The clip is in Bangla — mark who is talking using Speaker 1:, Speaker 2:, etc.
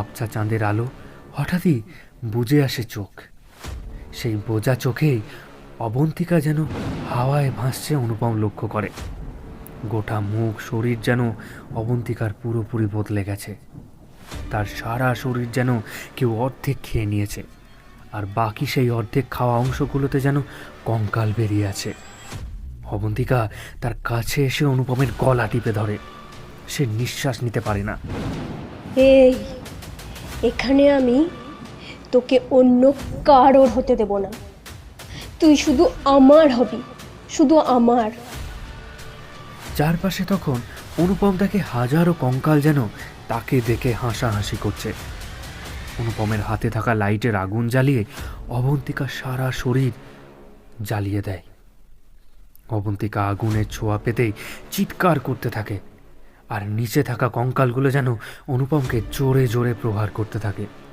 Speaker 1: আবছা চাঁদের আলো হঠাৎই বুজে আসে চোখ। সেই বোঝা চোখেই অবন্তিকা যেন হাওয়ায় ভাসছে অনুপম লক্ষ্য করে। গোটা মুখ, শরীর যেন অবন্তিকার পুরোপুরি বদলে গেছে। তার সারা শরীর যেন কেউ অর্ধেক খেয়ে নিয়েছে, আর বাকি সেই অর্ধেক খাওয়া অংশগুলোতে যেন কঙ্কাল বেরিয়ে আছে। অবন্তিকা তার কাছে এসে অনুপমের গলা টিপে ধরে। সে নিঃশ্বাস নিতে পারে না।
Speaker 2: এই এখানে আমি তোকে অন্য কারোর হতে দেব না। তুই শুধু আমার হবি, শুধু আমার।
Speaker 1: চারপাশে তখন অনুপম তাকে হাজারো কঙ্কাল যেন তাকে দেখে হাসাহাসি করছে। অনুপমের হাতে থাকা লাইটের আগুন জ্বালিয়ে অবন্তিকা সারা শরীর জ্বালিয়ে দেয়। অবন্তিকা আগুনের ছোঁয়া পেতেই চিৎকার করতে থাকে। আর নিচে থাকা কঙ্কালগুলো যেন অনুপমকে জোরে জোরে প্রহার করতে থাকে।